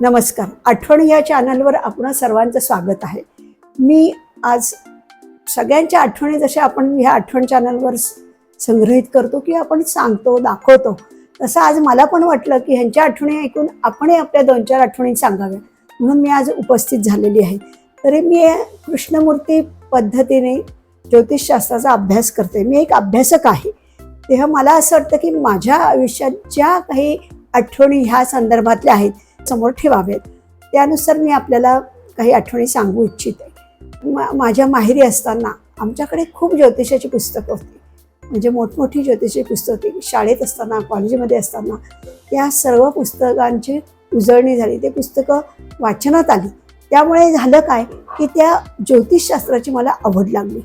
नमस्कार. आठवण या चॅनलवर आपण सर्वांचं स्वागत आहे. मी आज सगळ्यांच्या आठवणी जशा आपण ह्या आठवण चॅनलवर संग्रहित करतो की आपण सांगतो दाखवतो तसं आज मला पण वाटलं की ह्यांच्या आठवणी ऐकून आपणही आपल्या दोन चार आठवणी सांगाव्या म्हणून मी आज उपस्थित झालेली आहे. तरी मी कृष्णमूर्ती पद्धतीने ज्योतिषशास्त्राचा अभ्यास करते. मी एक अभ्यासक आहे. तेव्हा मला असं वाटतं की माझ्या आयुष्यात ज्या काही आठवणी ह्या संदर्भातल्या आहेत समोर ठेवावेत. त्यानुसार मी आपल्याला काही आठवणी सांगू इच्छिते. मा माझ्या माहेरी असताना आमच्याकडे खूप ज्योतिषाची पुस्तकं होती. म्हणजे मोठमोठी ज्योतिषाची पुस्तकं होती. शाळेत असताना कॉलेजमध्ये असताना या सर्व पुस्तकांची उजळणी झाली. ते पुस्तकं वाचनात आली. त्यामुळे झालं काय की त्या ज्योतिषशास्त्राची मला आवड लागली.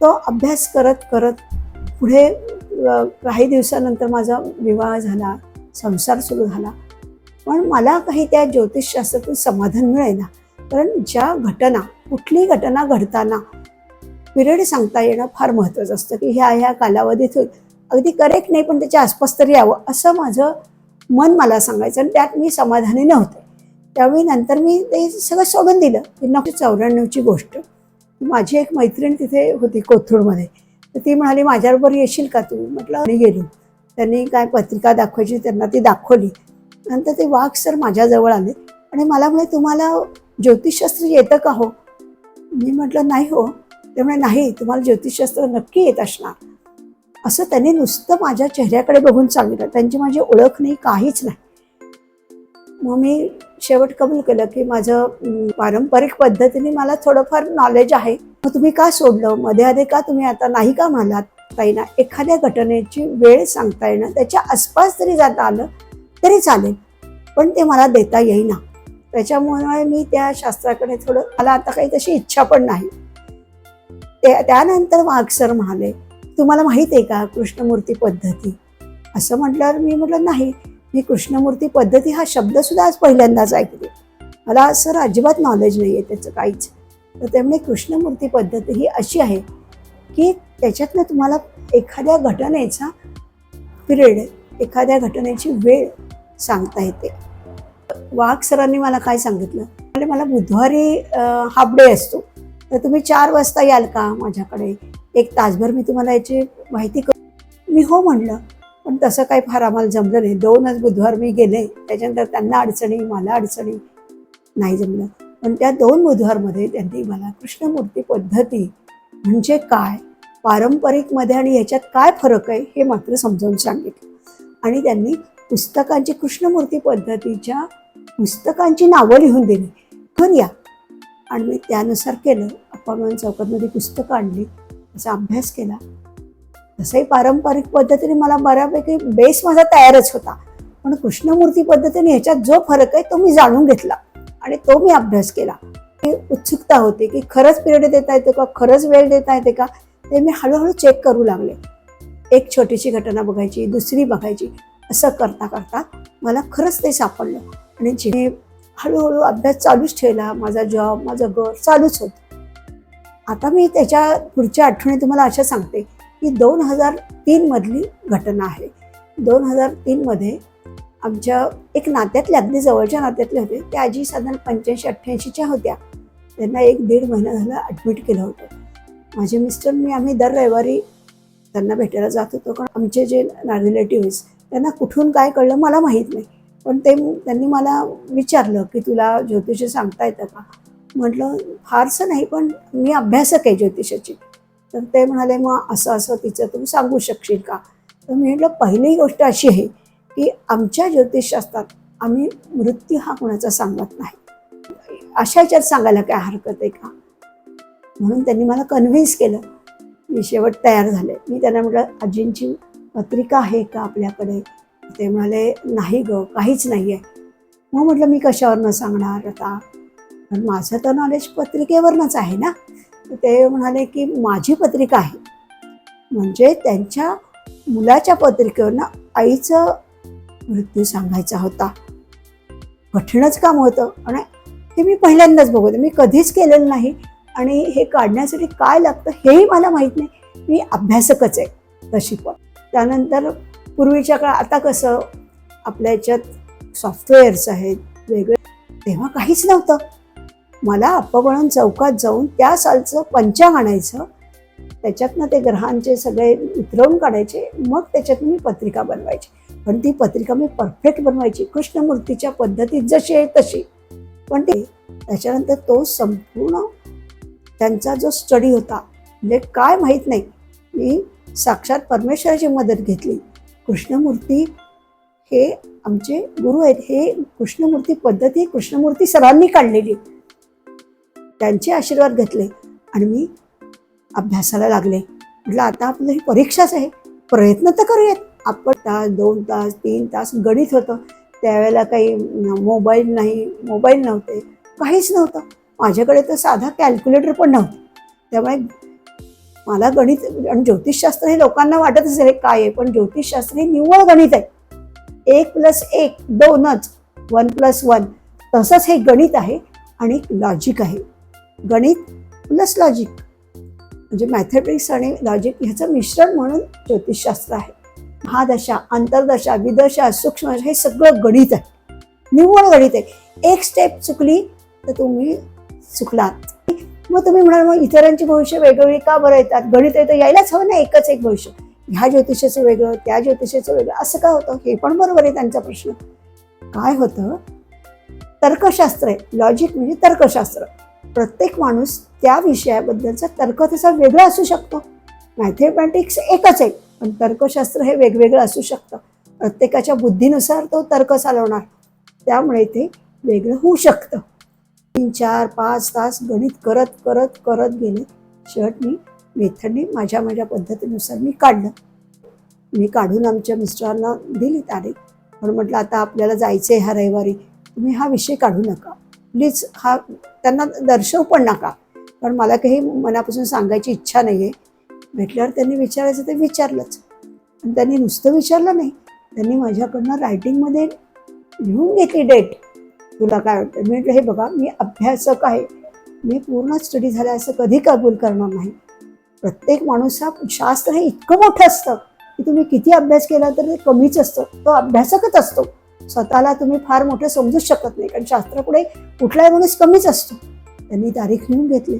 तो अभ्यास करत करत पुढे काही दिवसानंतर माझा विवाह झाला संसार सुरू झाला. पण मला काही त्या ज्योतिषशास्त्रातून समाधान मिळेना. कारण ज्या घटना कुठली घटना घडताना पिरियड सांगता येणं फार महत्त्वाचं असतं की ह्या ह्या कालावधीत होईल. अगदी करेक्ट नाही पण त्याच्या आसपास तरी यावं असं माझं मन मला सांगायचं आणि त्यात मी समाधानी नव्हते. त्यावेळी नंतर मी ते सगळं सोडून दिलं एकोणीसशे चौऱ्याण्णवची गोष्ट. माझी एक मैत्रीण तिथे होती कोथरूडमध्ये. तर ती म्हणाली माझ्याबरोबर येशील का तू? म्हटलं गेलो. त्यांनी काय पत्रिका दाखवायची त्यांना ती दाखवली. नंतर ते वाघ सर माझ्याजवळ आले आणि मला म्हणे तुम्हाला ज्योतिषशास्त्र येतं का हो? मी म्हटलं नाही हो. ते म्हणे नाही तुम्हाला ज्योतिषशास्त्र नक्की येत असणार. असं त्यांनी नुसतं माझ्या चेहऱ्याकडे बघून सांगितलं. त्यांची माझी ओळख नाही काहीच नाही. मग मी शेवट कबूल केलं की माझं पारंपरिक पद्धतीने मला थोडंफार नॉलेज आहे. मग तुम्ही का सोडलं? मध्ये आधी का तुम्ही आता नाही का म्हणालात? ताईना एखाद्या घटनेची वेळ सांगता येणं त्याच्या आसपास जरी जाता आलं तरी चालेल. पण ते मला देता येईना. त्याच्यामुळे मी त्या शास्त्राकडे थोडं मला आता काही तशी इच्छा पण नाही. ते त्यानंतर मग सर म्हणाले तुम्हाला माहीत आहे का कृष्णमूर्ती पद्धती? असं म्हटल्यावर मी म्हटलं नाही. मी कृष्णमूर्ती पद्धती हा शब्द सुद्धा आज पहिल्यांदाच ऐकले मला सर अजिबात नॉलेज नाही आहे त्याचं काहीच. तर त्यामुळे कृष्णमूर्ती पद्धती ही अशी आहे की त्याच्यातनं तुम्हाला एखाद्या घटनेचा पिरियड एखाद्या घटनेची वेळ सांगता येते. वाघ सरांनी मला काय सांगितलं? म्हणजे मला बुधवारी हाफ डे असतो. तर तुम्ही चार वाजता याल का माझ्याकडे? एक तासभर मी तुम्हाला याची माहिती करू. मी हो म्हणलं पण तसं काही फार आम्हाला जमलं नाही. दोनच बुधवार मी गेले. त्याच्यानंतर त्यांना अडचणी मला अडचणी. नाही जमलं. पण त्या दोन बुधवारमध्ये त्यांनी मला कृष्णमूर्ती पद्धती म्हणजे काय पारंपरिकमध्ये आणि ह्याच्यात काय फरक आहे हे मात्र समजावून सांगितलं. आणि त्यांनी पुस्तकांची कृष्णमूर्ती पद्धतीच्या पुस्तकांची नावं लिहून दिली. घेऊन या. आणि मी त्यानुसार केलं. अप्पामान चौकातमध्ये पुस्तकं आणली. त्याचा अभ्यास केला. तसंही पारंपरिक पद्धतीने मला बऱ्यापैकी बेस माझा तयारच होता. पण कृष्णमूर्ती पद्धतीने ह्याच्यात जो फरक आहे तो मी जाणून घेतला. आणि तो मी अभ्यास केला. ही उत्सुकता होती की खरंच पिरियड देता येतो का? खरंच वेळ देता येते का? ते मी हळूहळू चेक करू लागले. एक छोटीशी घटना बघायची दुसरी बघायची असं करता करता मला खरंच ते सापडलं. आणि जिने हळूहळू अभ्यास चालूच ठेवला माझा जॉब माझं घर चालूच होतं. आता मी त्याच्या पुढच्या आठवणी तुम्हाला अशा सांगते की दोन हजार तीनमधली घटना आहे. दोन हजार तीनमध्ये आमच्या एक नात्यातले अगदी जवळच्या नात्यातले होते त्या आजी साधारण पंच्याऐंशी अठ्ठ्याऐंशीच्या होत्या. त्यांना एक दीड महिना झाला ॲडमिट केलं होतं. माझे मिस्टर मी आम्ही दर रविवारी त्यांना भेटायला जात होतो. कारण आमचे जे रिलेटिव्हज त्यांना कुठून काय कळलं मला माहीत नाही. पण ते त्यांनी मला विचारलं की तुला ज्योतिष सांगता येतं का? म्हटलं फारसं नाही पण मी अभ्यासक आहे ज्योतिषाची. तर ते म्हणाले मग असं असं तिचं तू सांगू शकशील का? तर मी म्हटलं पहिली गोष्ट अशी आहे की आमच्या ज्योतिषशास्त्रात आम्ही मृत्यू हा कोणाचा सांगत नाही. अशा याच्यात सांगायला काय हरकत आहे का? म्हणून त्यांनी मला कन्व्हिन्स केलं. मी शेवट तयार झाले. मी त्यांना म्हटलं आजींची पत्रिका आहे का आपल्याकडे? ते म्हणाले नाही ग काहीच नाही आहे मग म्हटलं मी कशावरनं सांगणार आता? पण माझं तर नॉलेज पत्रिकेवरनंच आहे ना. ते म्हणाले की माझी पत्रिका आहे. म्हणजे त्यांच्या मुलाच्या पत्रिकेवरनं आईचं मृत्यू सांगायचा होता. कठीणच काम होतं. आणि ते मी पहिल्यांदाच बघतो मी कधीच केलेलं नाही. आणि हे काढण्यासाठी काय लागतं हेही मला माहीत नाही. मी अभ्यासकच आहे तशी पण. त्यानंतर पूर्वीच्या काळ आता कसं आपल्या याच्यात सॉफ्टवेअर्स आहेत वेगळे तेव्हा काहीच नव्हतं. मला अपवळण चौकात जाऊन त्या सालचं पंचांग आणायचं त्याच्यातनं ते ग्रहांचे सगळे उतरवून काढायचे मग त्याच्यातून मी पत्रिका बनवायची. पण ती पत्रिका मी परफेक्ट बनवायची. कृष्णमूर्तीच्या पद्धतीत जशी आहे तशी. पण ते त्याच्यानंतर तो संपूर्ण त्यांचा जो स्टडी होता म्हणजे काय माहीत नाही. मी साक्षात परमेश्वराची मदत घेतली. कृष्णमूर्ती हे आमचे गुरु आहेत. हे कृष्णमूर्ती पद्धती कृष्णमूर्ती सरांनी काढलेली. त्यांचे आशीर्वाद घेतले आणि मी अभ्यासाला लागले. म्हटलं आता आपलं ही परीक्षाच आहे. प्रयत्न तर करूयात. आपण तास दोन तास तीन तास गणित होतं. त्यावेळेला काही मोबाईल नाही मोबाईल नव्हते. काहीच नव्हतं. माझ्याकडे तर साधा कॅल्क्युलेटर पण नव्हतं. त्यामुळे मला गणित आणि ज्योतिषशास्त्र हे लोकांना वाटत असेल हे काय आहे? पण ज्योतिषशास्त्र हे निव्वळ गणित आहे. एक प्लस एक दोनच वन प्लस वन तसंच हे गणित आहे आणि लॉजिक आहे. गणित प्लस लॉजिक म्हणजे मॅथेमॅटिक्स आणि लॉजिक ह्याचं मिश्रण म्हणून ज्योतिषशास्त्र आहे. महादशा अंतर्दशा विदशा सूक्ष्म हे सगळं गणित आहे. निव्वळ गणित आहे. एक स्टेप चुकली तर तुम्ही चुकलात. मग तुम्ही म्हणाल मग इतरांची भविष्य वेगवेगळी का बरं येतात? गणित येतं यायलाच हवं ना एकच एक भविष्य. ह्या ज्योतिषाचं वेगळं त्या ज्योतिषाचं वेगळं असं का होतं? हे पण बरोबर आहे त्यांचा प्रश्न. काय होतं? तर्कशास्त्र आहे. लॉजिक म्हणजे तर्कशास्त्र. प्रत्येक माणूस त्या विषयाबद्दलचा तर्क तसा वेगळा असू शकतो. मॅथेमॅटिक्स एकच आहे. पण तर्कशास्त्र हे वेगवेगळं असू शकतं. प्रत्येकाच्या बुद्धीनुसार तो तर्क चालवणार. त्यामुळे ते वेगळं होऊ शकतं. तीन चार पाच तास गणित करत करत करत गेले. शर्ट मी मेथडने माझ्या माझ्या पद्धतीनुसार मी काढलं. मी काढून आमच्या मिस्टरांना दिली तारीख. पण म्हटलं आता आपल्याला जायचं आहे ह्या रविवारी. तुम्ही हा विषय काढू नका. प्लीज हा त्यांना दर्शवू पण नका. कारण मला काही मनापासून सांगायची इच्छा नाही आहे भेटल्यावर त्यांनी विचारायचं ते विचारलंच. आणि त्यांनी नुसतं विचारलं नाही. त्यांनी माझ्याकडनं रायटिंगमध्ये लिहून घेतली डेट तुला काय वाटतं मी म्हटलं हे बघा मी अभ्यासक आहे. मी पूर्ण स्टडी झाला असं कधी कबूल करणार नाही. प्रत्येक माणूस हा शास्त्र हे इतकं मोठं असतं की तुम्ही किती अभ्यास केला तर ते कमीच असतं. तो अभ्यासकच असतो. स्वतःला तुम्ही फार मोठं समजूच शकत नाही. कारण शास्त्रापुढे कुठलाही माणूस कमीच असतो. त्यांनी तारीख लिहून घेतली.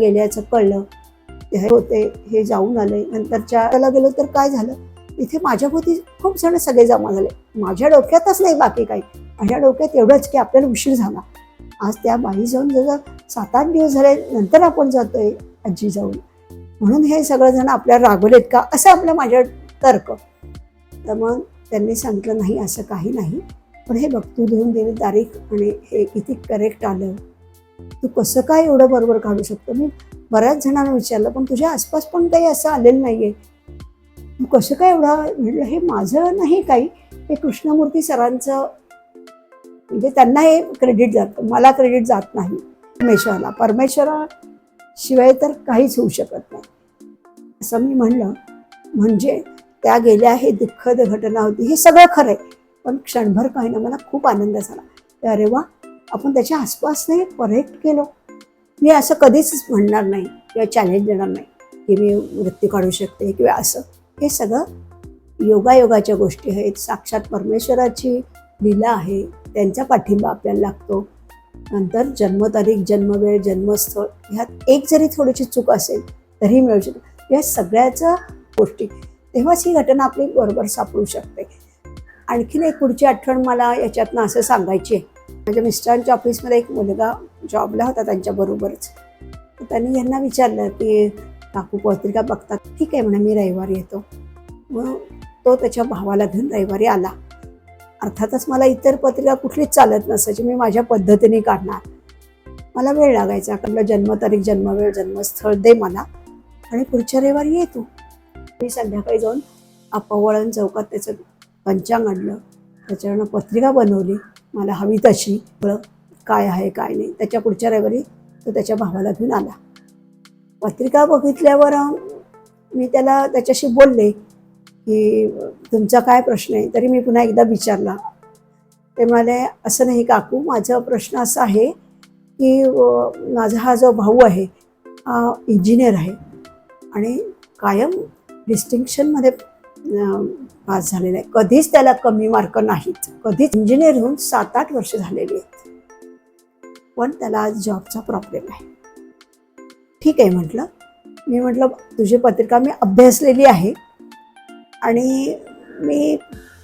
गेल्याचं कळलं. हे होते हे जाऊन आले. नंतरच्या त्याला गेलो तर काय झालं? इथे माझ्याभोवती खूप जण सगळे जमा झाले. माझ्या डोक्यातच नाही बाकी काही. माझ्या डोक्यात एवढंच की आपल्याला उशीर झाला. आज त्या बाई जाऊन जसं सात आठ दिवस झाले नंतर आपण जातोय आजी जाऊन. म्हणून हे सगळेजण आपल्याला रागवलेत का? असं आपलं माझ्या तर्क. तर मग त्यांनी सांगितलं नाही असं काही नाही. पण हे बघ तू देऊन दिली तारीख आणि हे किती करेक्ट आलं. तू कसं काय एवढं बरोबर काढू शकतो? मी बऱ्याच जणांना विचारलं पण तुझ्या आसपास पण काही असं आलेलं नाही आहे तू कसं काय एवढा? म्हटलं हे माझं नाही काही. हे कृष्णमूर्ती सरांचं. म्हणजे त्यांना हे क्रेडिट जातं मला क्रेडिट जात नाही परमेश्वराला. परमेश्वराशिवाय तर काहीच होऊ शकत नाही. असं मी म्हणलं. म्हणजे त्या गेल्या हे दुःखद घटना होती. हे सगळं खरं आहे. पण क्षणभर काही ना मला खूप आनंद झाला. अरे वा आपण त्याच्या आसपास नाही करेक्ट केलो. मी असं कधीच म्हणणार नाही किंवा चॅलेंज देणार नाही की मी मृत्यू काढू शकते किंवा असं. हे सगळं योगायोगाच्या गोष्टी आहेत. साक्षात परमेश्वराची लीला आहे. त्यांचा पाठिंबा आपल्याला लागतो. नंतर जन्मतारीख जन्मवेळ जन्मस्थळ ह्यात एक जरी थोडीशी चूक असेल तरी मिळू शकतो. या सगळ्याचा गोष्टी. तेव्हाच ही घटना आपली बरोबर सापडू शकते. आणखीन एक पुढची आठवण मला याच्यातनं असं सांगायची आहे. माझ्या मिस्टरांच्या ऑफिसमध्ये एक मुलगा जॉबला होता त्यांच्याबरोबरच त्यांनी यांना विचारलं की काकू पत्रिका बघतात ठीक आहे म्हणे मी रविवारी येतो. मग तो त्याच्या भावाला घेऊन रविवारी आला. अर्थातच मला इतर पत्रिका कुठलीच चालत नसायची. मी माझ्या पद्धतीने काढणार. मला वेळ लागायचा. आपलं जन्मतारीख जन्मवेळ जन्मस्थळ दे मला. आणि पुढच्या रविवारी ये तू. मी संध्याकाळी जाऊन अपवळण चौकात त्याचं पंचांग आणलं. त्याच्यावरनं पत्रिका बनवली. मला हवी तशी. काय आहे काय नाही. त्याच्या पुढच्या रविवारी तो त्याच्या भावाला घेऊन आला. पत्रिका बघितल्यावर मी त्याला त्याच्याशी बोलले की तुमचा काय प्रश्न आहे? तरी मी पुन्हा एकदा विचारला. ते म्हणाले असं नाही काकू माझा प्रश्न असा आहे की माझा हा जो भाऊ आहे हा इंजिनियर आहे आणि कायम डिस्टिंक्शनमध्ये पास झालेला आहे. कधीच त्याला कमी मार्क नाहीत. कधीच इंजिनियर होऊन सात आठ वर्ष झालेली आहेत. पण त्याला आज जॉबचा प्रॉब्लेम आहे. ठीक आहे म्हटलं. मी म्हटलं तुझी पत्रिका मी अभ्यासलेली आहे. आणि मी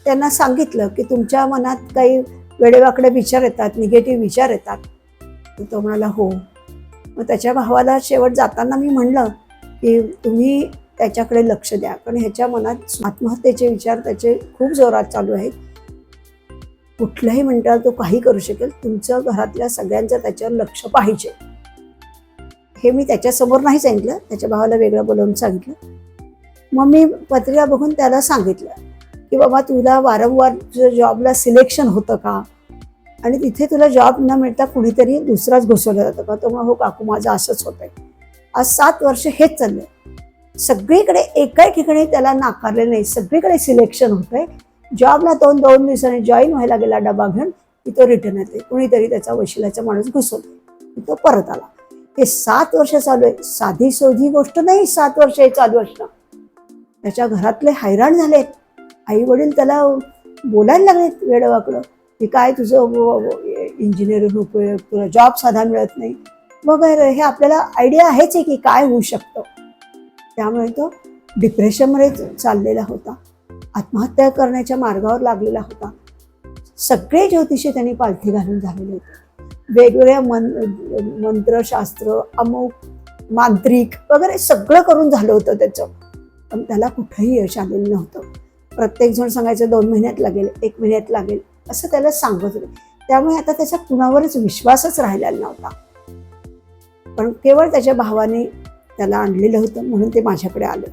त्यांना सांगितलं की तुमच्या मनात काही वेडेवाकडे विचार येतात निगेटिव्ह विचार येतात. तर तो म्हणाला हो. मग त्याच्या भावाला शेवट जाताना मी म्हणलं की तुम्ही त्याच्याकडे लक्ष द्या. कारण ह्याच्या मनात आत्महत्येचे विचार त्याचे खूप जोरात चालू आहेत. कुठल्याही मिनिटाला तो काही करू शकेल. तुमचं घरातल्या सगळ्यांचं त्याच्यावर लक्ष पाहिजे. हे मी त्याच्यासमोर नाही सांगितलं. त्याच्या भावाला वेगळं बोलवून सांगितलं. मग मी पत्रिका बघून त्याला सांगितलं की बाबा तुला वारंवार तुझ्या जॉबला सिलेक्शन होतं का? आणि तिथे तुला जॉब न मिळता कुणीतरी दुसराच घुसवला जातं का? तो मग हो काकू माझं असंच होतंय. आज सात वर्ष हेच चाललंय. सगळीकडे एका ठिकाणी त्याला नाकारले नाही. सगळीकडे सिलेक्शन होतंय. जॉबला दोन दोन दिवसांनी जॉईन व्हायला गेला डबा घेऊन की तो रिटर्न येते कुणीतरी त्याचा वशिलाचा माणूस घुसवतो तो परत आला. ते सात वर्ष चालू आहे. साधी सोधी गोष्ट नाही सात वर्ष चालू असणं. त्याच्या घरातले हैराण झालेत. आई वडील त्याला बोलायला लागलेत वेडवाकडं. की काय तुझं इंजिनिअरिंग उपयोग तुला जॉब साधा मिळत नाही. वगैरे हे आपल्याला आयडिया आहेच आहे की काय होऊ शकतं. त्यामुळे तो डिप्रेशनमध्ये चाललेला होता. आत्महत्या करण्याच्या मार्गावर लागलेला होता. सगळे ज्योतिषी त्यांनी पालथी घालून झालेले होते. वेगवेगळ्या मन मंत्रशास्त्र अमुक मांत्रिक वगैरे सगळं करून झालं होतं त्याचं. पण त्याला कुठंही यश आलेलं नव्हतं. प्रत्येक जण सांगायचं दोन महिन्यात लागेल एक महिन्यात लागेल असं त्याला सांगत होते. त्यामुळे आता त्याचा कुणावरच विश्वासच राहिलेला नव्हता. पण केवळ त्याच्या भावाने त्याला आणलेलं होतं म्हणून ते माझ्याकडे आलं.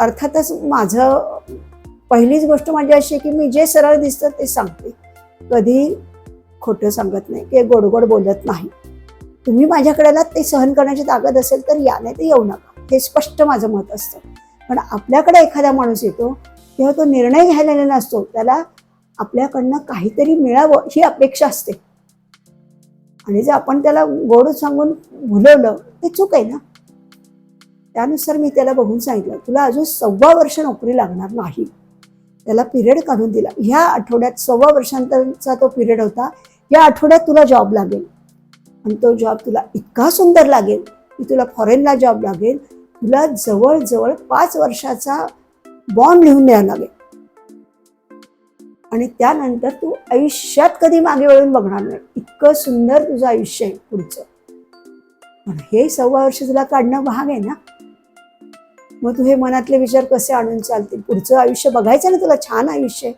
अर्थातच माझं पहिलीच गोष्ट माझी अशी आहे की मी जे सरळ दिसतं ते सांगते. कधी खोटं सांगत नाही किंवा गोडगोड बोलत नाही. तुम्ही माझ्याकडे ते सहन करण्याची ताकद असेल तर याने ते येऊ नका. हे स्पष्ट माझं मत असतं. पण आपल्याकडे एखादा माणूस येतो तेव्हा तो निर्णय घ्यायला नसतो त्याला आपल्याकडनं काहीतरी मिळावं ही अपेक्षा असते. आणि जर आपण त्याला गोड सांगून भुलवलं ते चूक आहे ना? त्यानुसार मी त्याला बघून सांगितलं तुला अजून सव्वा वर्ष नोकरी लागणार नाही. त्याला पिरियड काढून दिला. ह्या आठवड्यात सव्वा वर्षांतरचा तो पिरियड होता या आठवड्यात तुला जॉब लागेल. आणि तो जॉब तुला इतका सुंदर लागेल की तुला फॉरेनला जॉब लागेल. तुला जवळजवळ पाच वर्षाचा बॉन्ड लिहून द्यावा लागेल. आणि त्यानंतर तू आयुष्यात कधी मागे वळून बघणार नाही. इतकं सुंदर तुझं आयुष्य आहे पुढचं. पण हे सव्वा वर्ष तुला काढणं भाग आहे ना? मग तू हे मनातले विचार कसे आणून चालतील? पुढचं आयुष्य बघायचं ना तुला? छान आयुष्य आहे.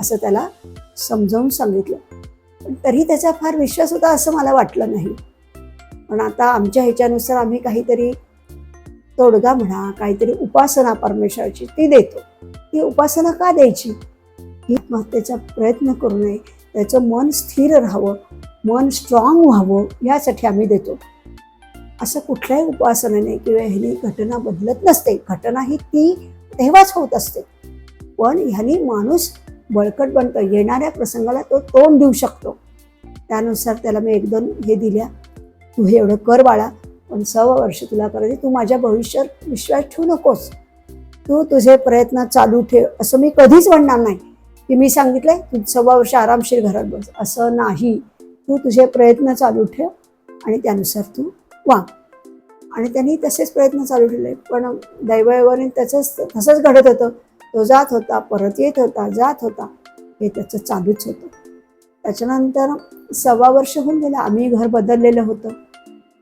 असं त्याला समजावून सांगितलं. पण तरी त्याचा फार विश्वास होता असं मला वाटलं नाही. पण आता आमच्या ह्याच्यानुसार आम्ही काहीतरी तोडगा म्हणा काहीतरी उपासना परमेश्वराची ती देतो. ती उपासना का द्यायची? ही त्याचा प्रयत्न करू नये. त्याचं मन स्थिर राहावं मन स्ट्रॉंग व्हावं यासाठी आम्ही देतो. असं कुठल्याही उपासनाने किंवा ह्यानी घटना बदलत नसते. घटना ही ती तेव्हाच होत असते. पण ह्यानी माणूस बळकट बनतं येणाऱ्या प्रसंगाला तो तोंड देऊ शकतो. त्यानुसार त्याला मी एक दोन हे दिल्या. तू हे एवढं कर बाळा. पण सव्वा वर्ष तुला करायचे. तू माझ्या भविष्यात विश्वास ठेवू नकोस. तू तुझे प्रयत्न चालू ठेव. असं मी कधीच म्हणणार नाही. की मी सांगितलंय तू सव्वा वर्ष आरामशीर घरात बस. असं नाही. तू तुझे प्रयत्न चालू ठेव आणि त्यानुसार तू वा आणि त्यांनी तसेच प्रयत्न चालू ठेवले. पण दैवयोगाने त्याचंच तसंच घडत होतं. तो जात होता परत येत होता जात होता. हे त्याचं चालूच होतं. त्याच्यानंतर सव्वा वर्ष होऊन गेलं आम्ही घर बदललेलं होतं.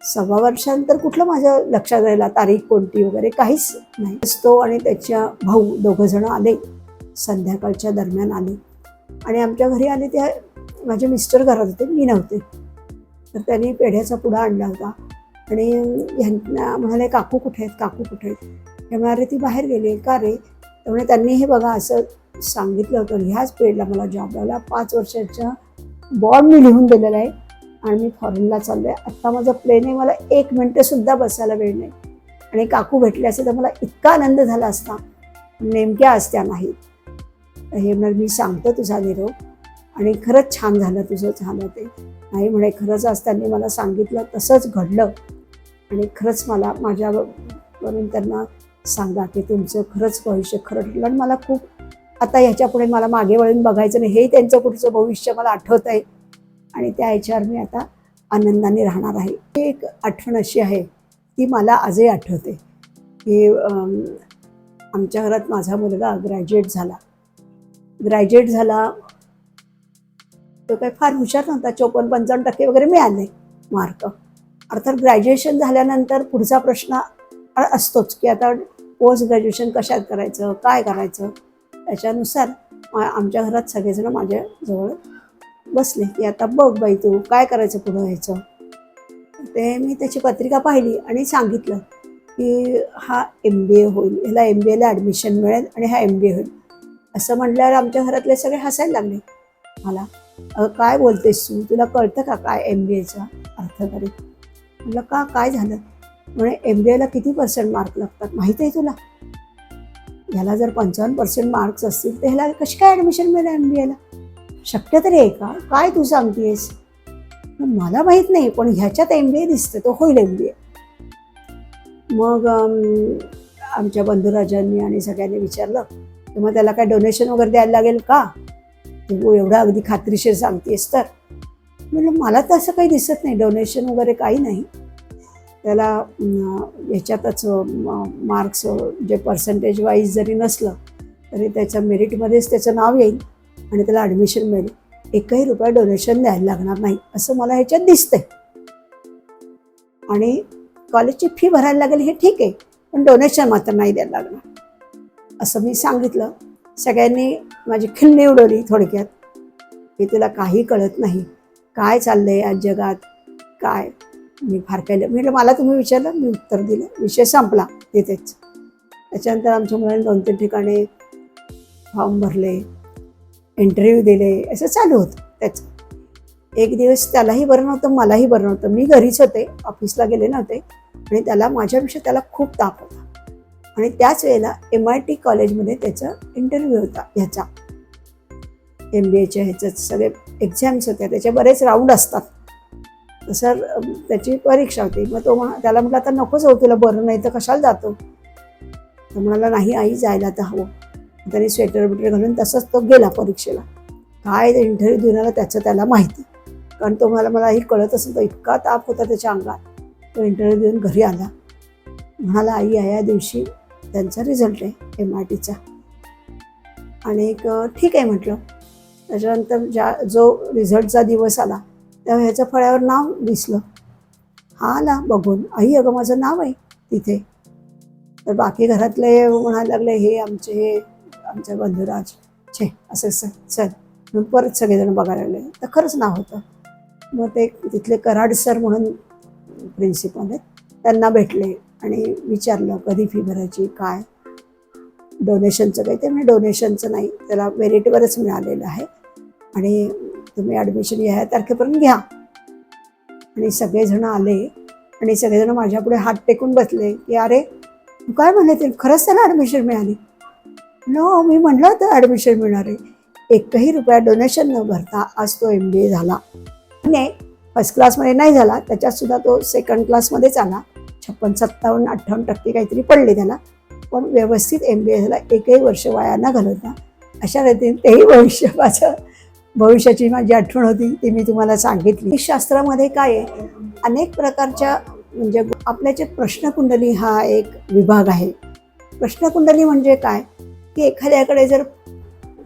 सव्वा वर्षानंतर कुठलं माझ्या लक्षात राहिला तारीख कोणती वगैरे काहीच नाही. तो आणि त्याच्या भाऊ दोघं जण आले संध्याकाळच्या दरम्यान आले. आणि आमच्या घरी आले ते माझे मिस्टर घरात होते मी नव्हते. तर त्यांनी पेढ्याचा पुडा आणला होता. आणि ह्यांना म्हणाले काकू कुठे आहेत? काकू कुठे आहेत? हे म्हणाले ती बाहेर गेली का रे? त्यामुळे त्यांनी हे बघा असं सांगितलं होतं. ह्याच पिरियडला मला जॉब लावला पाच वर्षाच्या बॉन्ड मी लिहून दिलेला आहे. आणि मी फॉरेनला चाललो आहे आत्ता माझं प्लेन आहे मला एक मिनटंसुद्धा बसायला वेळ नाही. आणि काकू भेटले असते तर मला इतका आनंद झाला असता. नेमक्या असत्या नाहीत. हे म्हणाल मी सांगतो तुझा निरोप. आणि खरंच छान झालं तुझं झालं ते. नाही म्हणे खरंच आज त्यांनी मला सांगितलं तसंच घडलं. आणि खरंच मला माझ्यावरून त्यांना सांगा की तुमचं खरंच भविष्य खरं ठरलं. आणि मला खूप आता ह्याच्या पुढे मला मागे वळून बघायचं नाही हे त्यांचं पुढचं भविष्य मला आठवत आहे. आणि त्या ह्याच्यावर मी आता आनंदाने राहणार आहे. एक आठवण अशी आहे ती मला आजही आठवते. की आमच्या घरात माझा मुलगा ग्रॅज्युएट झाला. ग्रॅज्युएट झाला तो काही फार हुशार नव्हता चोपन्न पंचावन्न टक्के वगैरे मिळाले मार्क अर्थात ग्रॅज्युएशन झाल्यानंतर पुढचा प्रश्न असतोच की आता पोस्ट ग्रॅज्युएशन कशात करायचं काय करायचं? त्याच्यानुसार आमच्या घरात सगळेजण माझ्याजवळ बसले. की आता बघ बाई तू काय करायचं पुढं व्हायचं ते मी त्याची पत्रिका पाहिली आणि सांगितलं की हा एम बी ए होईल. ह्याला एम बी एला ॲडमिशन मिळेल आणि हा एम बी ए होईल. असं म्हटल्यावर आमच्या घरातले सगळे हसायला लागले. मला अगं काय बोलतेस तू? तुला कळतं का काय एम बी एचा अर्थ तरी म्हटलं का काय झालं? म्हणे एम बी एला किती पर्सेंट मार्क लागतात? माहीत आहे तुला? ह्याला जर पंचावन्न पर्सेंट मार्क्स असतील तर ह्याला कशी काय ॲडमिशन मिळेल एम बी एला शक्य तरी आहे का? काय तू सांगतेस? मला माहीत नाही पण ह्याच्यात एम बी ए दिसतं तो होईल एम बी ए मग आमच्या बंधुराजांनी आणि सगळ्यांनी विचारलं की मग त्याला काय डोनेशन वगैरे द्यायला लागेल का? तू एवढा अगदी खात्रीशीर सांगतेस तर. म्हणलं मला तर असं काही दिसत नाही डोनेशन वगैरे काही नाही. त्याला ह्याच्यातच याच्यातच मार्क्स जे पर्सेंटेज वाईज जरी नसलं तरी त्याच्या मेरिटमध्येच त्याचं नाव येईल आणि त्याला ॲडमिशन मिळेल. एकही रुपया डोनेशन द्यायला लागणार नाही असं मला ह्याच्यात दिसतंय. आणि कॉलेजची फी भरायला लागेल हे ठीक आहे पण डोनेशन मात्र नाही द्यायला लागणार. असं मी सांगितलं. सगळ्यांनी माझी खिल्ली उडवली थोडक्यात. की तुला काही कळत नाही. काय चाललंय आज जगात? काय? मी फार काही म्हटलं मला तुम्ही विचारलं मी उत्तर दिलं. विषय संपला तिथेच. त्याच्यानंतर आमच्या मुलांनी दोन तीन ठिकाणी फॉर्म भरले इंटरव्ह्यू दिले असं चालू होतं. त्याचं. एक दिवस त्यालाही बरं नव्हतं मलाही बरं नव्हतं. मी घरीच होते ऑफिसला गेले नव्हते. आणि त्याला माझ्यापेक्षा त्याला खूप ताप होता. आणि त्याच वेळेला एम आय टी कॉलेजमध्ये त्याचा इंटरव्ह्यू होता ह्याचा. एम बी एच्या ह्याचं सगळे एक्झाम्स होत्या. त्याचे बरेच राऊंड असतात. तसं त्याची परीक्षा होती. मग तो म्हणा त्याला म्हटलं आता नकोच हो तुला बरं नाही तर कशाला जातो? तर म्हणाला नाही आई जायला तर हवं. त्याने स्वेटर बिटर घालून तसंच तो गेला परीक्षेला. काय इंटरव्ह्यू देऊन आला त्याचं त्याला माहिती. कारण तो मला मला मलाही कळत असेल तर इतका ताप होता त्याच्या अंगात. तो इंटरव्ह्यू देऊन घरी आला. म्हणाला आई या या दिवशी त्यांचा रिझल्ट आहे एम आर टीचा आणि एक ठीक आहे म्हटलं. त्याच्यानंतर ज्या जो रिझल्टचा दिवस आला तेव्हा ह्याच्या फळ्यावर नाव दिसलं. हा आला बघून. आई अगं माझं नाव आहे तिथे. तर बाकी घरातले म्हणायला लागले हे आमचे हे आमचे बंधुराज. छे असं स चल. मग परत सगळेजण बघायला लागले. तर खरंच नाव होतं. मग ते तिथले कराड सर म्हणून प्रिन्सिपल आहेत त्यांना भेटले आणि विचारलं कधी फी भरायची काय? डोनेशनचं काही ते म्हणजे डोनेशनचं नाही. त्याला मेरिटवरच मिळालेलं आहे. आणि तुम्ही ॲडमिशन या तारखेपर्यंत घ्या. आणि सगळेजण आले. आणि सगळेजण माझ्यापुढे हात टेकून बसले. की अरे तू काय म्हणले ते? खरंच त्याला ॲडमिशन मिळाली? नो मी म्हणलं तर ॲडमिशन मिळणार आहे. एकही रुपया डोनेशन न भरता आज तो एम बी ए झाला. नाही फर्स्ट क्लासमध्ये नाही झाला. त्याच्यातसुद्धा तो सेकंड क्लासमध्येच आला छप्पन सत्तावन्न अठ्ठावन्न टक्के काहीतरी पडले त्याला. पण व्यवस्थित एम बी ए झाला. एकही वर्ष वाया न घालवता. अशा रीतीने तेही भविष्य माझं भविष्याची माझी आठवण होती ती मी तुम्हाला सांगितली. शास्त्रामध्ये काय आहे? अनेक प्रकारच्या म्हणजे आपल्याचे प्रश्नकुंडली हा एक विभाग आहे. प्रश्नकुंडली म्हणजे काय? की एखाद्याकडे जर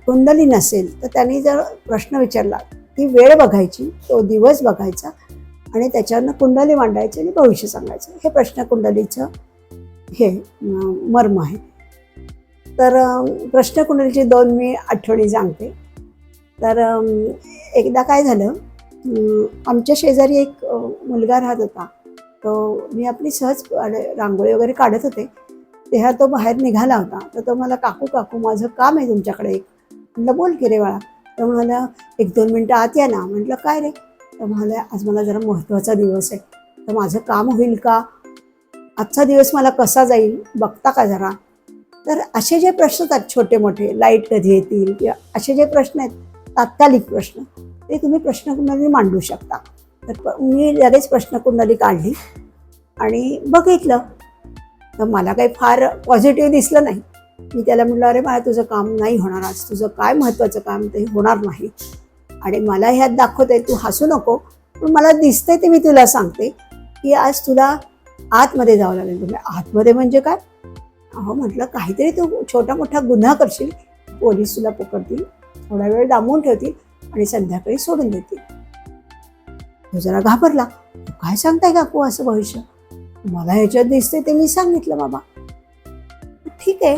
कुंडली नसेल तर त्यांनी जर प्रश्न विचारला ती वेळ बघायची तो दिवस बघायचा आणि त्याच्यावरनं कुंडली मांडायची आणि भविष्य सांगायचं. हे प्रश्नकुंडलीचं हे मर्म आहे. तर प्रश्नकुंडलीची दोन मी आठवणी सांगते. तर एकदा काय झालं आमच्या शेजारी एक मुलगा राहत होता. तो मी आपली सहज रांगोळी वगैरे काढत होते. तेव्हा तो बाहेर निघाला होता. तर तो मला काकू काकू माझं काम आहे तुमच्याकडे एक. म्हटलं बोल की रे बाळा. तर म्हणाला एक दोन मिनटं आत या ना. म्हटलं काय रे? तर म्हणाला आज मला जरा महत्त्वाचा दिवस आहे. तर माझं काम होईल का? आजचा दिवस मला कसा जाईल? बघता का जरा? तर असे जे प्रश्न आहेत छोटे मोठे लाइट कधी येतील? किंवा असे जे प्रश्न आहेत तात्कालिक प्रश्न. ते तुम्ही प्रश्नकुंडली मांडू शकता. तर मी लगेच प्रश्नकुंडली काढली आणि बघितलं. तर मला काही फार पॉझिटिव्ह दिसलं नाही. मी त्याला म्हटलं अरे मला तुझं काम नाही होणार आज. तुझं काय महत्त्वाचं काम ते होणार नाही. आणि मला ह्यात दाखवत आहे तू हसू नको. पण मला दिसतंय ते मी तुला सांगते की आज तुला आतमध्ये जावं लागेल. तुम्ही आतमध्ये म्हणजे काय? अहो म्हटलं काहीतरी तू छोटा मोठा गुन्हा करशील. पोलीस तुला पकडतील. थोडा वेळ दाबून ठेवतील आणि संध्याकाळी सोडून देतील तो जरा घाबरला. काय सांगताय काकू असं भविष्य? मला ह्याच्यात दिसते ते मी सांगितलं बाबा. ठीक आहे.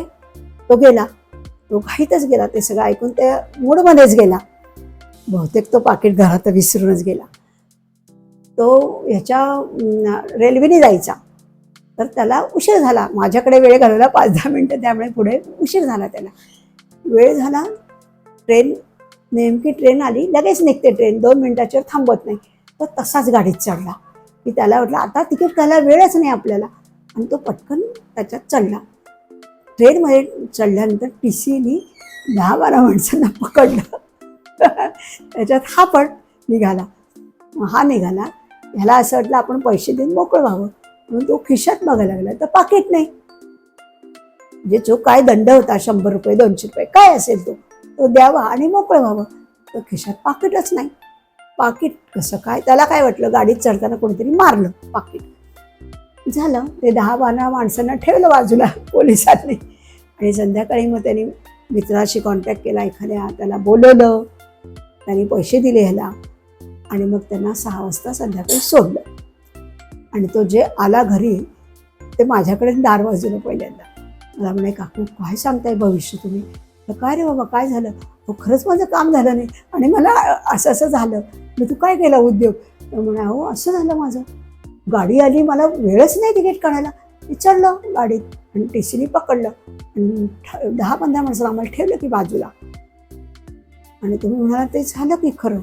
तो गेला. तो घाईतच गेला. ते सगळं ऐकून त्या मूडमध्येच गेला. बहुतेक तो पाकिट घरात विसरूनच गेला. तो ह्याच्या रेल्वेने जायचा. तर त्याला उशीर झाला. माझ्याकडे वेळ घालवला पाच दहा मिनटं. त्यामुळे पुढे उशीर झाला त्याला. वेळ झाला ट्रेन नेमकी ट्रेन आली लगेच निघते ट्रेन दोन मिनिटाच्यावर थांबत नाही. तो तसाच गाडीत चढला. की त्याला वाटलं आता तिकीट करायला वेळच नाही आपल्याला. आणि तो पटकन त्याच्यात चढला. ट्रेनमध्ये चढल्यानंतर टी सीनी दहा बारा माणसांना पकडलं. त्याच्यात हा पण निघाला. हा निघाला. ह्याला असं वाटलं आपण पैसे देऊन मोकळं व्हावं म्हणून तो खिशात बघायला लागला तर पाकिट नाही. म्हणजे जो काय दंड होता शंभर रुपये दोनशे रुपये काय असेल तो? तो द्यावा आणि मोकळं व्हावं तर खिशात पाकिटच नाही. पाकिट कसं काय? त्याला काय वाटलं? गाडीत चढताना कोणीतरी मारलं पाकिट. झालं. ते दहा बारा माणसांना ठेवलं बाजूला पोलिसांनी. आणि संध्याकाळी मग त्यांनी मित्राशी कॉन्टॅक्ट केला. एखाद्या त्याला बोलवलं. त्यांनी पैसे दिले ह्याला. आणि मग त्यांना सहा वाजता संध्याकाळी सोडलं. आणि तो जे आला घरी ते माझ्याकडे दार वाजवलं पहिल्यांदा. मला म्हणे काकू काय सांगताय? भविष्य तुम्ही. तर काय रे बाबा काय झालं? हो खरंच माझं काम झालं नाही. आणि मला असं असं झालं. मी तू काय केला उद्योग? तर म्हणे अहो असं झालं माझं. गाडी आली मला वेळच नाही तिकीट काढायला. मी चढलं गाडीत आणि टी सीने पकडलं. आणि दहा पंधरा माणसं आम्हाला ठेवलं की बाजूला. आणि तुम्ही म्हणाला ते झालं की खरं.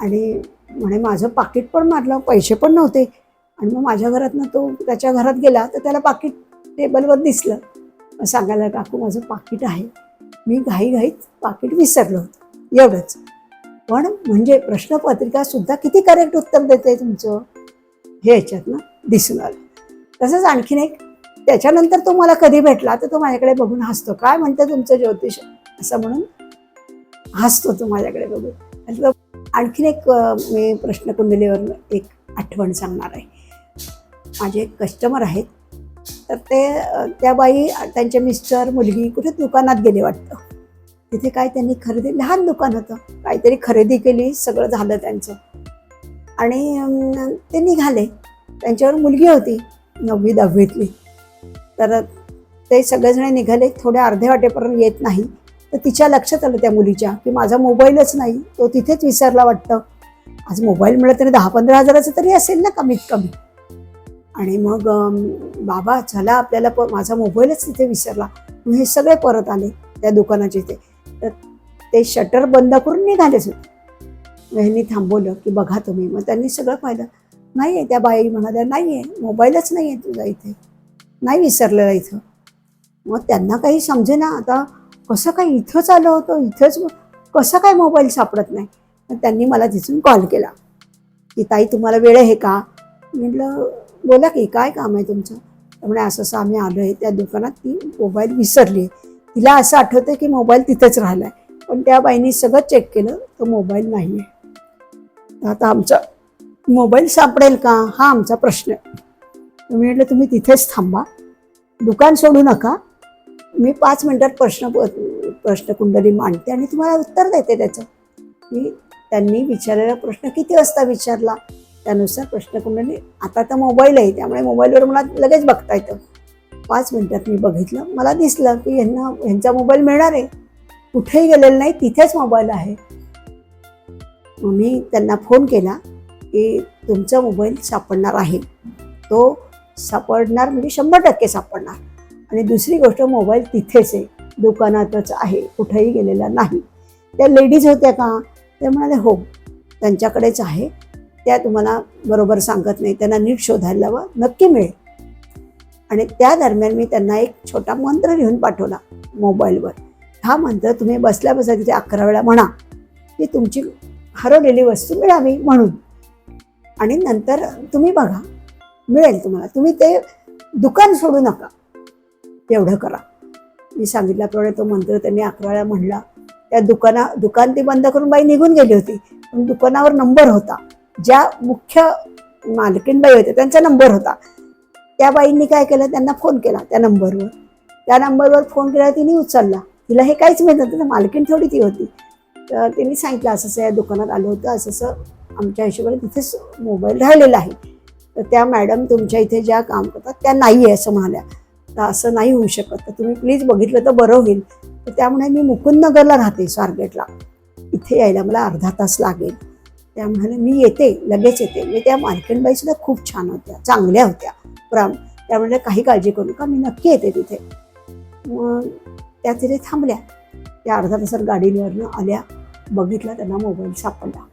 आणि म्हणे माझं पाकिट पण मारलं पैसे पण नव्हते. आणि मग माझ्या घरातनं तो त्याच्या घरात गेला तर त्याला पाकिट टेबलवर दिसलं. सांगायला काकू माझं पाकिट आहे. मी घाईघाईत पाकिट विसरलं होतं. एवढंच. पण म्हणजे प्रश्नपत्रिका सुद्धा किती करेक्ट उत्तर देते तुमचं? हे याच्यातनं दिसून आलं. तसंच आणखीन एक त्याच्यानंतर तो मला कधी भेटला तर तो माझ्याकडे बघून हसतो. काय म्हणतं तुमचं ज्योतिष? असं म्हणून हसतो तो माझ्याकडे बघून. आणखीन एक मी प्रश्नकुंडलीवर एक आठवण सांगणार आहे. माझे एक कस्टमर आहेत तर ते त्या बाई त्यांचे मिस्टर मुलगी कुठे दुकानात गेले वाटतं. तिथे काय त्यांनी खरेदी लहान दुकान होतं. काहीतरी खरेदी केली सगळं झालं त्यांचं. आणि ते निघाले. त्यांच्यावर मुलगी होती नववी दहावीतली. तर ते सगळेजण निघाले. थोड्या अर्धे वाटेपर्यंत येत नाही. तर तिच्या लक्षात आलं त्या मुलीच्या की माझा मोबाईलच नाही. तो तिथेच विसरला वाटतं. आज मोबाईल मिळत तरी दहा पंधरा हजाराचं तरी असेल ना कमीत कमी? आणि मग बाबा चला आपल्याला प माझा मोबाईलच तिथे विसरला. मग हे सगळे परत आले त्या दुकानाचे इथे. तर ते शटर बंद करून निघालेच होते ह्यांनी थांबवलं की बघा तुम्ही. मग त्यांनी सगळं पाहिलं. नाही आहे त्या बाई म्हणाल्या नाही आहे मोबाईलच नाही आहे तुझा इथे. नाही विसरलेला इथं. मग त्यांना काही समजेना आता कसं काय इथंच आलं होतं? इथंच कसं काय मोबाईल सापडत नाही? मग त्यांनी मला तिथून कॉल केला. की ताई तुम्हाला वेळ आहे का? म्हटलं बोला की काय काम आहे तुमचं? त्यामुळे म्हणे असं असं आम्ही आलो आहे त्या दुकानात ती मोबाईल विसरली. तिला असं आठवतं की मोबाईल तिथेच राहिला आहे पण त्या बाईने सगळं चेक केलं तर मोबाईल नाही आहे तर आता आमचा मोबाईल सापडेल का? हा आमचा प्रश्न आहे. मी म्हटलं तुम्ही तिथेच थांबा. दुकान सोडू नका. मी पाच मिनटात प्रश्न प्रश्नकुंडली मांडते आणि तुम्हाला उत्तर देते त्याचं. मी त्यांनी विचारलेला प्रश्न किती वाजता विचारला? त्यानुसार प्रश्नकुंडली आता तर मोबाईल आहे त्यामुळे मोबाईलवर मला लगेच बघता येतं. पाच मिनटात मी बघितलं मला दिसलं की यांना यांचा मोबाईल मिळणार आहे. कुठेही गेलेलं नाही तिथेच मोबाईल आहे. मग मी त्यांना फोन केला की तुमचा मोबाईल सापडणार आहे. तो सापडणार म्हणजे शंभर टक्के सापडणार. आणि दुसरी गोष्ट मोबाईल तिथेच आहे. दुकानातच आहे कुठेही गेलेला नाही. त्या लेडीज होत्या का? ते म्हणाले हो त्यांच्याकडेच आहे. त्या तुम्हाला बरोबर सांगत नाही. त्यांना नीट शोधायला हवं नक्की मिळेल. आणि त्या दरम्यान मी त्यांना एक छोटा मंत्र लिहून पाठवला मोबाईलवर. हा मंत्र तुम्ही बसल्या बसल्या तिथे अकरा वेळा म्हणा. की तुमची हरवलेली वस्तू मिळावी म्हणून. आणि नंतर तुम्ही बघा मिळेल तुम्हाला. तुम्ही ते दुकान सोडू नका. एवढं करा. मी सांगितल्याप्रमाणे तो मंत्र त्यांनी अकरा वेळा म्हणला. त्या दुकाना दुकान ती बंद करून बाई निघून गेली होती. पण दुकानावर नंबर होता. ज्या मुख्य मालकीणबाई होत्या त्यांचा नंबर होता. त्या बाईंनी काय केलं? त्यांना फोन केला त्या नंबरवर. त्या नंबरवर फोन केला तिने उचलला. तिला हे काहीच माहीत नव्हतं ना मालकीण थोडी ती होती. तर तिने सांगितलं असं असं या दुकानात आलं होतं असं असं आमच्या हिशोबाने तिथेच मोबाईल राहिलेला आहे. तर त्या मॅडम तुमच्या इथे ज्या काम करतात त्या नाही आहे असं म्हणाल्या. तर असं नाही होऊ शकत. तर तुम्ही प्लीज बघितलं तर बरं होईल. तर त्यामुळे मी मुकुंदनगरला राहते स्वारगेटला. इथे यायला मला अर्धा तास लागेल. त्या म्हणाले मी येते लगेच येते. म्हणजे त्या मालकीणबाई सुद्धा खूप छान होत्या चांगल्या होत्या. प्राम त्यामुळे काही काळजी करू नका मी नक्की येते तिथे. मग त्या तिथे थांबल्या. त्या अर्धा तासात गाडीवरनं आल्या बघितला त्यांना मोबाईल सापडला.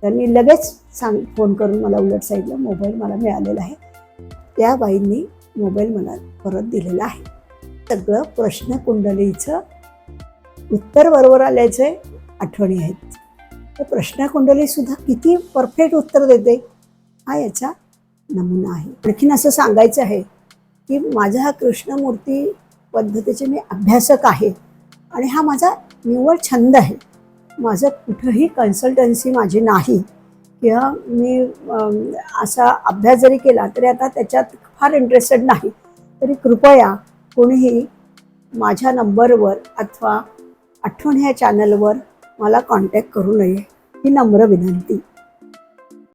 त्यांनी लगेच सांग फोन करून मला उलट साईडला मोबाईल मला मिळालेला आहे. त्या बाईंनी मोबाईल मला परत दिलेला आहे. सगळं प्रश्न कुंडलीचं उत्तर बरोबर आल्याचे आठवणी आहेत. तर प्रश्नकुंडलीसुद्धा किती परफेक्ट उत्तर देते हा याचा नमुना आहे. आणखीन असं सांगायचं आहे की माझा हा कृष्णमूर्ती पद्धतीचे मी अभ्यासक आहे आणि हा माझा निव्वळ छंद आहे. माझं कुठंही कन्सल्टन्सी माझी नाही. किंवा मी असा अभ्यास जरी केला तरी आता त्याच्यात फार इंटरेस्टेड नाही. तरी कृपया कोणीही माझ्या नंबरवर अथवा आठवण ह्या चॅनलवर मला कॉन्टॅक्ट करू नये. ही नम्र विनंती